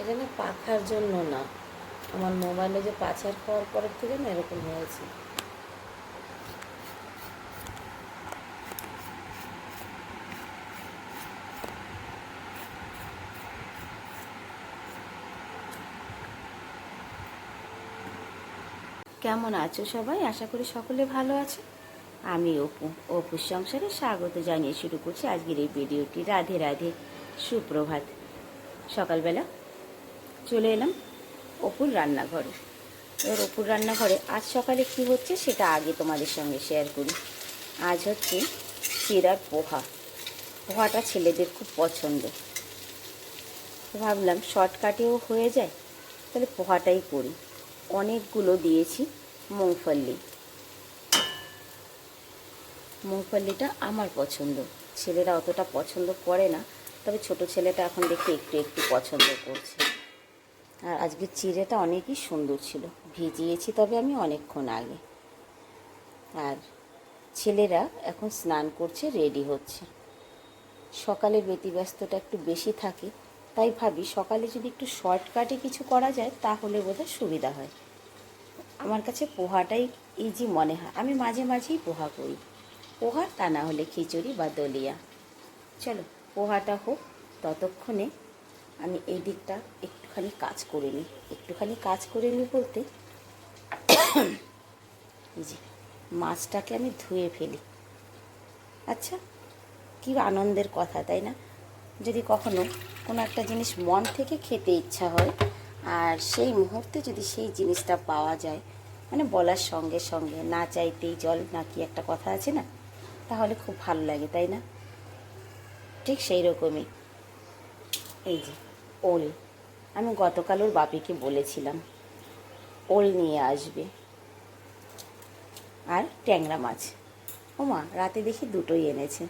এটা না পাখার জন্য না। আমার মোবাইলে যে পাচার খাওয়ার পরের থেকে না এরকম হয়েছে। কেমন আছো সবাই? আশা করি সকলে ভালো আছে। আমি অপু। অপুর সংসারে স্বাগত জানিয়ে শুরু করছি আজকের এই ভিডিওটি। রাধে রাধে, সুপ্রভাত। সকালবেলা চলে এলাম অপুর রান্নাঘরে। এবার অপুর রান্নাঘরে আজ সকালে কি হচ্ছে সেটা আগে তোমাদের সঙ্গে শেয়ার করি। আজ হচ্ছে চিরার পোহা। পোহাটা ছেলেদের খুব পছন্দ। ভাবলাম শর্টকাটেও হয়ে যায়, তাহলে পোহাটাই করি। অনেকগুলো দিয়েছি মুংফল্লি। মুংফল্লিটা আমার পছন্দ। ছেলেরা অতটা পছন্দ করে না, তবে ছোট ছেলেটা এখন দেখতে একটু একটু পছন্দ করছে। আর আজকে চিড়েটা অনেকই সুন্দর ছিল। ভিজিয়েছি তবে আমি অনেকক্ষণ আগে। আর ছেলেরা এখন স্নান করছে রেডি হচ্ছে। সকালে ব্যতিব্যস্ততা একটু বেশি থাকে, তাই ভাবি সকালে যদি একটু শর্টকাটে কিছু করা যায়, তাহলে বোধহয় সুবিধা হয়। আমার কাছে পোহাটাই ইজি মনে হয়। আমি মাঝে মাঝেই পোহা করি। পোহা তা না হলে খিচুড়ি বা দলিয়া। চলো, পোহাটা হোক। ততক্ষণে আমি এই দিকটা একটুখানি কাজ করে নিই একটুখানি কাজ করে নিই বলতে যে মাছটাকে আমি ধুয়ে ফেলি। আচ্ছা কী আনন্দের কথা, তাই না? যদি কখনো কোনো একটা জিনিস মন থেকে খেতে ইচ্ছা হয়, আর সেই মুহূর্তে যদি সেই জিনিসটা পাওয়া যায় মানে বলার সঙ্গে সঙ্গে, না চাইতেই জল না কি একটা কথা আছে না? তাহলে খুব ভালো লাগে, তাই না? ঠিক সেই রকমই। এই যে, ওল। আমি গতকাল ওর বাপিকে বলেছিলাম, ওল নিয়ে আসবে। আর ট্যাংরা মাছ। ওমা, রাতে দেখি দুটোই এনেছে।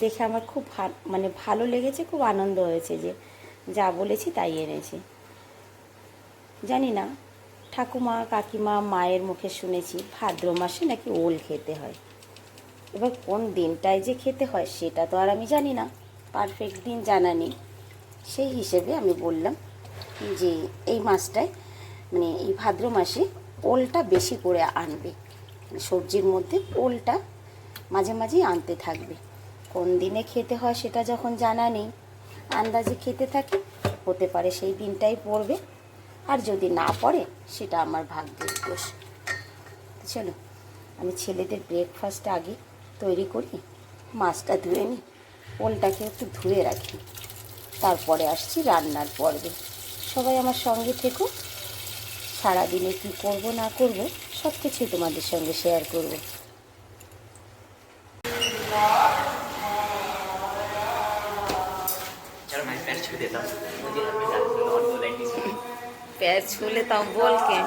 দেখে আমার খুব মানে ভালো লেগেছে, খুব আনন্দ হয়েছে যে যা বলেছি তাই এনেছে। জানি না, ঠাকুমা, কাকিমা, মায়ের মুখে শুনেছি, ভাদ্র মাসে নাকি ওল খেতে হয়। এবার কোন দিনটায় যে খেতে হয় সেটা তো আর আমি জানি না। পারফেক্ট দিন জানা নেই। সেই হিসেবে আমি বললাম যে এই মাছটায় মানে এই ভাদ্র মাসে ওলটা বেশি করে আনবে। মানে সবজির মধ্যে ওলটা মাঝে মাঝেই আনতে থাকবে। কোন দিনে খেতে হয় সেটা যখন জানা নেই, আন্দাজে খেতে থাকে, হতে পারে সেই দিনটাই পড়বে, আর যদি না পড়ে সেটা আমার ভাগ্যের দোষ। চলো, আমি ছেলেদের ব্রেকফাস্ট আগে তৈরি করি, মাছটা ধুয়ে নিই, ওলটাকে একটু ধুয়ে রাখি। তারপরে আসছি রান্নার পর্বে। সবাই আমার সঙ্গে থেকো। সারাদিনে কী করব না করব সব কিছুই তোমাদের সঙ্গে শেয়ার করব। তাও বলকে।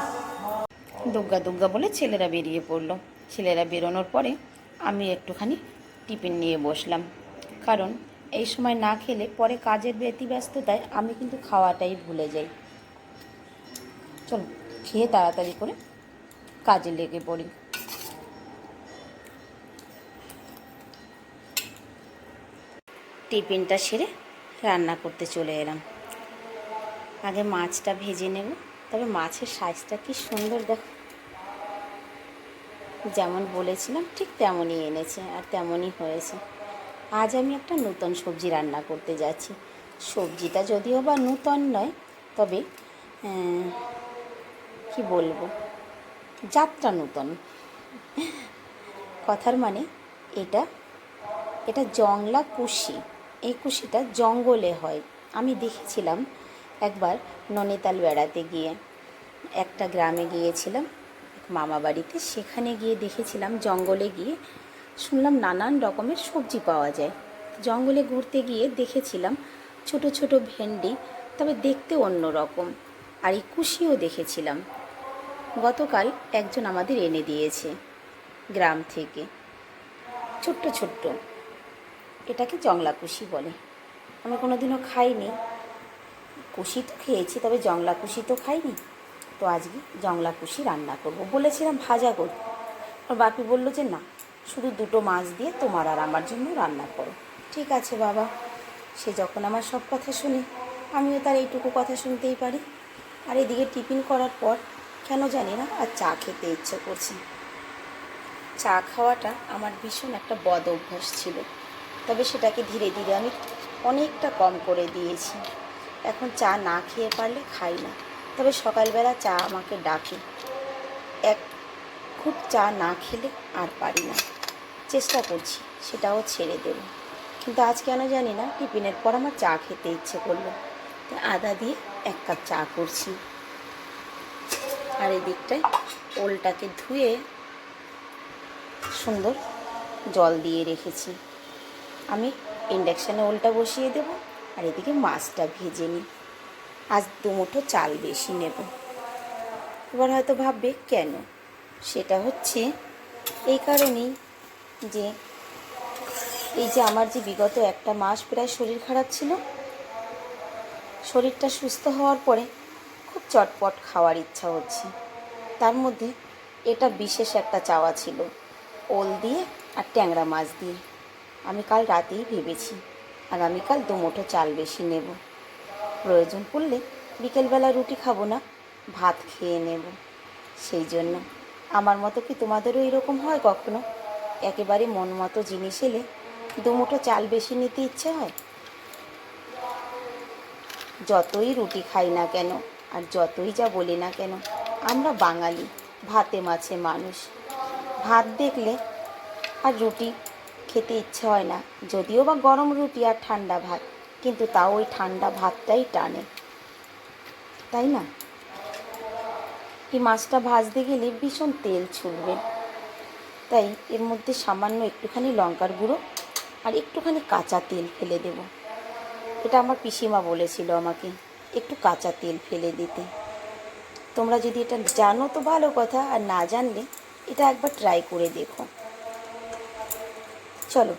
দুগ্গা দুগ্গা বলে ছেলেরা বেরিয়ে পড়ল। ছেলেরা বেরোনোর পরে আমি একটুখানি টিফিন নিয়ে বসলাম। কারণ এই সময় না খেলে পরে কাজের ব্যতিব্যস্ততায় আমি কিন্তু খাওয়াটাই ভুলে যাই। চলো, খেয়ে তাড়াতাড়ি করে কাজে লেগে পড়ি। টিফিনটা সেরে রান্না করতে চলে এলাম। আগে মাছটা ভেজে নেব, তবে মাছের সাইজটা কি সুন্দর দেখো যেমন বলেছিলাম ঠিক তেমনই এনেছে, আর তেমনই হয়েছে। আজ আমি একটা নতুন সবজি রান্না করতে যাচ্ছি। সবজিটা যদিও বা নূতন নয়, তবে কি বলব? যাত্রা নূতন। কথার মানে এটা এটা জংলা কুশি। এই কুশিটা জঙ্গলে হয়। আমি দেখেছিলাম একবার ননিতাল বেড়াতে গিয়ে। একটা গ্রামে গিয়েছিলাম মামা বাড়িতে সেখানে গিয়ে দেখেছিলাম জঙ্গলে গিয়ে শুনলাম নানান রকমের সবজি পাওয়া যায়। জঙ্গলে ঘুরতে গিয়ে দেখেছিলাম ছোট ছোট ভেন্ডি, তবে দেখতে অন্য রকম। আর এই কুশিও দেখেছিলাম। গতকাল একজন আমাদের এনে দিয়েছে গ্রাম থেকে। ছোট্ট ছোট্ট। এটাকে জংলা কুশি বলে। আমি কোনো দিনও খাইনি। কুশি তো খেয়েছি, তবে জংলা কুশি তো খাইনি। তো আজকে জংলা কুশি রান্না করব। বলেছিলাম ভাজা করব আর বাপি বলল যে না শুধু দুটো মাছ দিয়ে তোমার আর আমার জন্য রান্না করো। ঠিক আছে বাবা। সে যখন আমার সব কথা শুনে, আমিও তার এইটুকু কথা শুনতেই পারি। আর এদিকে টিফিন করার পর কেন জানি না আর চা খেতে ইচ্ছে করছে। চা খাওয়াটা আমার ভীষণ একটা বদ অভ্যাস ছিল। তবে সেটাকে ধীরে ধীরে আমি অনেকটা কম করে দিয়েছি। এখন চা না খেয়ে পারলে খাই না। তবে সকালবেলা চা আমাকে ডাকে। এক খুব চা না খেলে আর পারি না। চেষ্টা করছি, সেটাও ছেড়ে দেব। কিন্তু আজ কেন জানি না, টিফিনের পর আমার চা খেতে ইচ্ছে করল। তাই আদা দিয়ে এক কাপ চা করছি। আর এই দিকটায় ওলটাকে ধুয়ে সুন্দর জল দিয়ে রেখেছি। আমি ইন্ডাকশানে ওলটা বসিয়ে দেব, আর এদিকে মাছটা ভেজে নিই। আজ দুমুঠো চাল বেশি নেব। এবার হয়তো ভাববে কেন? সেটা হচ্ছে এই কারণেই যে এই যে আমার যে বিগত একটা মাস প্রায় শরীর খারাপ ছিল, শরীরটা সুস্থ হওয়ার পরে খুব চটপট খাওয়ার ইচ্ছা হচ্ছে। তার মধ্যে এটা বিশেষ একটা চাওয়া ছিল, ওল দিয়ে আর ট্যাংরা মাছ দিয়ে। আমি কাল রাতেই ভেবেছি, আগামীকাল দু মুঠো চাল বেশি নেব। প্রয়োজন পড়লে বিকেলবেলা রুটি খাব না, ভাত খেয়ে নেব। সেই জন্য, আমার মতো কি তোমাদেরও এরকম হয় কখনো? একেবারে মন মতো জিনিস এলে দুমুঠো চাল বেশি নিতে ইচ্ছে হয়? যতই রুটি খাই না কেন আর যতই যা বলি না কেন, আমরা বাঙালি, ভাতে মাছে মানুষ। ভাত দেখলে আর রুটি খেতে ইচ্ছে হয় না, যদিও বা গরম রুটি আর ঠান্ডা ভাত, কিন্তু তাও ওই ঠান্ডা ভাতটাই টানে। তাই না? এই মাছটা ভাজতে গেলে ভীষণ তেল ছুটবে তাই এর মধ্যে সামান্য একটুখানি লঙ্কার গুঁড়ো আর একটুখানি কাঁচা তেল ফেলে দেব। এটা আমার পিসিমা বলেছিল আমাকে, একটু কাঁচা তেল ফেলে দিতে। তোমরা যদি এটা জানো তো ভালো কথা, আর না জানলে এটা একবার ট্রাই করে দেখো। চলো,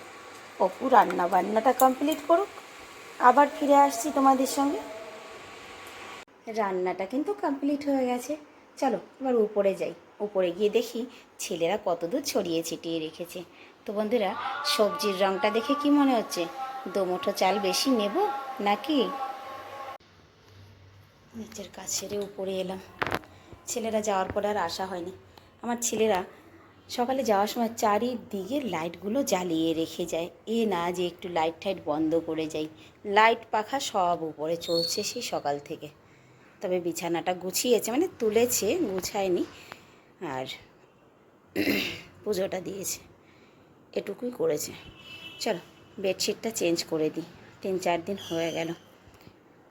অপু রান্না বান্নাটা কমপ্লিট করুক। আবার ফিরে আসছি তোমাদের সঙ্গে। রান্নাটা কিন্তু কমপ্লিট হয়ে গেছে। চলো, এবার উপরে যাই। উপরে গিয়ে দেখি ছেলেরা কতদূর ছড়িয়ে ছিটিয়ে রেখেছে। তো বন্ধুরা, সবজির রঙটা দেখে কি মনে হচ্ছে? দোমুঠো চাল বেশি নেব নাকি? নিচের কাজ সেরে উপরে এলাম। ছেলেরা যাওয়ার পর আর আসা হয়নি। আমার ছেলেরা সকালে যাওয়ার সময় চারিদিকে লাইটগুলো জ্বালিয়ে রেখে যায়। এ না যে একটু লাইট টাইট বন্ধ করে যাই। লাইট পাখা সব উপরে চলছে সেই সকাল থেকে। তবে বিছানাটা গুছিয়েছে মানে তুলেছে, গুছায়নি। আর পুজোটা দিয়েছে। এটুকুই করেছে। চলো, বেডশিটটা চেঞ্জ করে দিই। তিন চার দিন হয়ে গেল।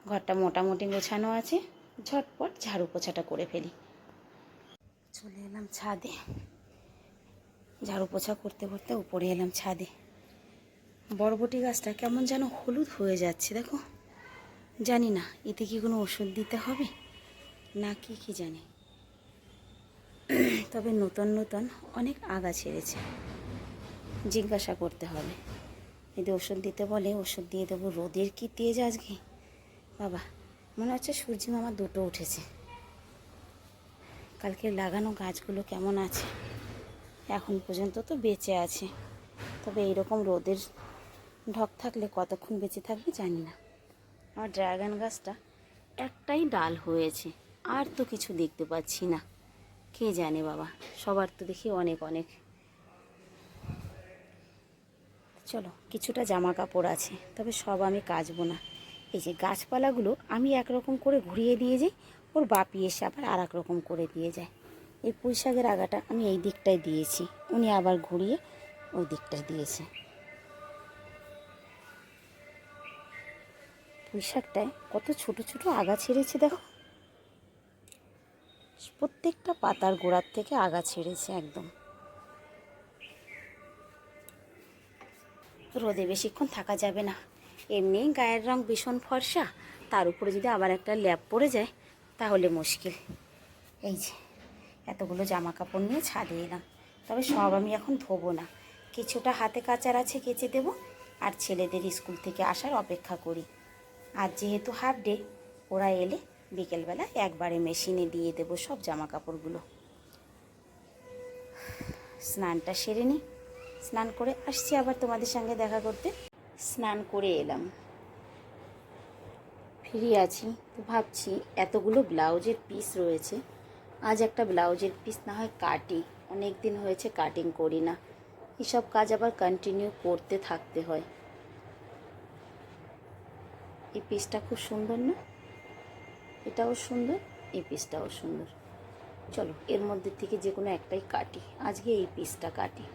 ঘরটা মোটামুটি গোছানো আছে। ঝটপট ঝাড়ু পোছাটা করে ফেলি। চলে এলাম ছাদে। ঝাড়ু পোছা করতে করতে উপরে এলাম ছাদে। বরবটি গাছটা কেমন যেন হলুদ হয়ে যাচ্ছে, দেখো। জানি না, এতে কি কোনো ওষুধ দিতে হবে? না কি কি জানি। তবে নতুন নতুন অনেক আগা ছেড়েছে। জিজ্ঞাসা করতে হবে। যদি ওষুধ দিতে বলে, ওষুধ দিয়ে দেবো, রোদের কি তেজ আজকে? বাবা, মনে হচ্ছে সূর্যি মামা দুটো উঠেছে। কালকে লাগানো গাছগুলো কেমন আছে? এখন পর্যন্ত তো বেঁচে আছে। তবে এইরকম রোদের ঢক থাকলে কতক্ষণ বেঁচে থাকবে জানি না। আমার ড্রাগন গাছটা একটাই ডাল হয়েছে। আর তো কিছু দেখতে পাচ্ছি না। কে জানে বাবা? সবার তো দেখি অনেক অনেক। চলো, কিছুটা জামা কাপড় আছে, তবে সব আমি কাচবো না। এই যে গাছপালাগুলো আমি একরকম করে ঘুরিয়ে দিয়ে যাই, ওর বাপি এসে আবার আর রকম করে দিয়ে যায়। এই পুঁই শাকের আগাটা আমি এই দিকটায় দিয়েছি, উনি আবার ঘুরিয়ে ওই দিকটায় দিয়েছে। পুঁই শাকটায় কত ছোট ছোট আগা ছেড়েছে দেখো। প্রত্যেকটা পাতার গোড়ার থেকে আগা ছেড়েছে একদম। রোদে বেশিক্ষণ থাকা যাবে না। এমনি গায়ের রং ভীষণ ফর্সা। তার উপরে যদি আবার একটা ল্যাপ পড়ে যায়, তাহলে মুশকিল। এই যে, এতগুলো জামা কাপড় নিয়ে ছাদে এলাম। তবে সব আমি এখন ধোবো না। কিছুটা হাতে কাচার আছে কেচে দেব, আর ছেলেদের স্কুল থেকে আসার অপেক্ষা করি। আর যেহেতু হাফ ডে, ওরা এলে বিকেলবেলা একবারে মেশিনে দিয়ে দেবো সব জামা কাপড়গুলো স্নানটা সেরে নিই স্নান করে আসছি আবার তোমাদের সঙ্গে দেখা করতে। স্নান করে এলাম। ফ্রি আছি, তো ভাবছি এতগুলো ব্লাউজের পিস রয়েছে। আজ একটা ব্লাউজের পিস না হয় কাটি। অনেক দিন হয়েছে কাটিং করি না। এসব কাজ আবার কন্টিনিউ করতে থাকতে হয়। এই পিসটা খুব সুন্দর না? এটাও সুন্দর, এই পিসটাও সুন্দর। চলো, এর মধ্যে থেকে যে কোনো একটাই কাটি। আজকে এই পিসটা কাটি।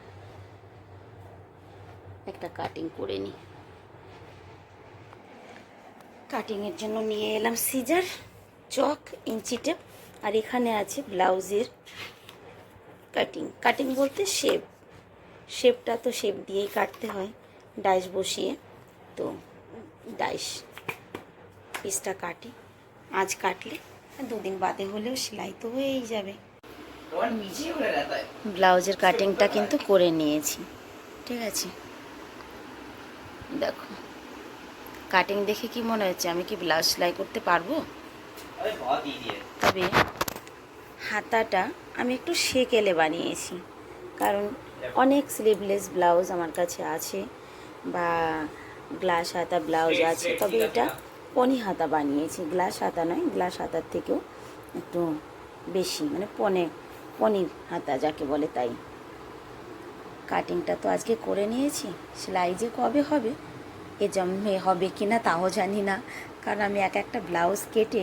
একটা কাটিং করে নিই কাটিংয়ের জন্য নিয়ে এলাম সিজার চক ইঞ্চি টেপ আর এখানে আছে ব্লাউজের কাটিং কাটিং বলতে শেপ শেপটা তো শেপ দিয়েই কাটতে হয় ডাইস বসিয়ে। তো ডাইস পিসটা কাটি। আজ কাটলে দুদিন বাদে হলেও সেলাই তো হয়েই যাবে। ব্লাউজের কাটিংটা কিন্তু করে নিয়েছি ঠিক আছে? দেখো কাটিং দেখে কি মনে হচ্ছে? আমি কি ব্লাউজ সেলাই করতে পারব? তবে হাতাটা আমি একটু সেকেলে বানিয়েছি কারণ অনেক স্লিভলেস ব্লাউজ আমার কাছে আছে বা গ্লাস হাতা ব্লাউজ আছে তবে এটা পনি হাতা বানিয়েছি। গ্লাস হাতা নয় গ্লাস হাতার থেকেও একটু বেশি মানে পনে পনি হাতা যাকে বলে তাই। কাটিংটা তো আজকে করে নিয়েছি সেলাই যে কবে হবে এ জন্মে হবে কি না তাও জানি না কারণ আমি এক একটা ব্লাউজ কেটে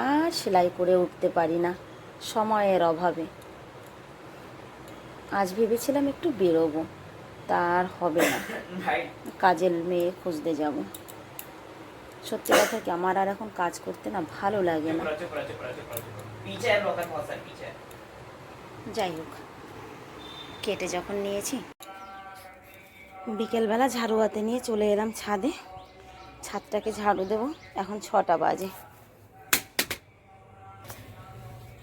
আর সেলাই করে উঠতে পারি না সময়ের অভাবে। আজ ভেবেছিলাম একটু বেরোবো তার হবে না। কাজের মেয়ে খুঁজতে যাব। সত্যি কথা কি আমার আর এখন কাজ করতে না ভালো লাগে না। যাই হোক কেটে যখন নিয়েছি বিকেলবেলা ঝাড়ু হাতে নিয়ে চলে এলাম ছাদে। ছাদটাকে ঝাড়ু দেব এখন ছটা বাজে।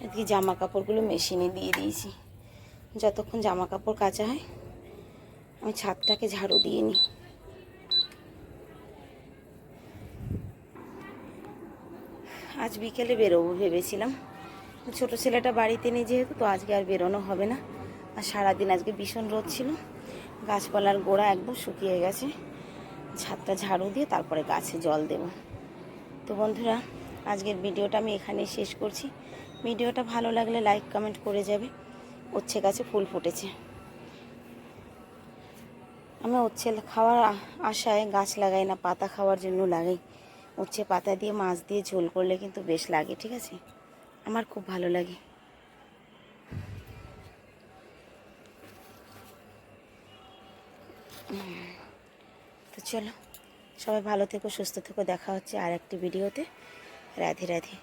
এদিকে জামা কাপড়গুলো মেশিনে দিয়ে দিয়েছি। যতক্ষণ জামা কাপড় কাচা হয় আমি ছাদটাকে ঝাড়ু দিয়ে নিই। আজ বিকেলে বেরোবো ভেবেছিলাম। ছোটো ছেলেটা বাড়িতে নেই যেহেতু, তো আজকে আর বেরোনো হবে না। আর সারাদিন আজকে ভীষণ রোদ ছিল। গাছপালার গোড়া একদম শুকিয়ে গেছে। ছাদটা ঝাড়ু দিয়ে তারপরে গাছে জল দেব। তো বন্ধুরা, আজকের ভিডিওটা আমি এখানেই শেষ করছি। ভিডিওটা ভালো লাগলে লাইক, কমেন্ট করে যাবে। উচ্ছে গাছে ফুল ফুটেছে। আমি উচ্ছে খাওয়ার আশায় গাছ লাগাই না, পাতা খাওয়ার জন্য লাগাই। উচ্ছে পাতা দিয়ে, মাছ দিয়ে ঝোল করলে কিন্তু বেশ লাগে, ঠিক আছে? আমার খুব ভালো লাগে। তো চলো, সবাই ভালো থেকো, সুস্থ থেকো, দেখা হচ্ছে আর একটি ভিডিওতে। রাধে রাধে।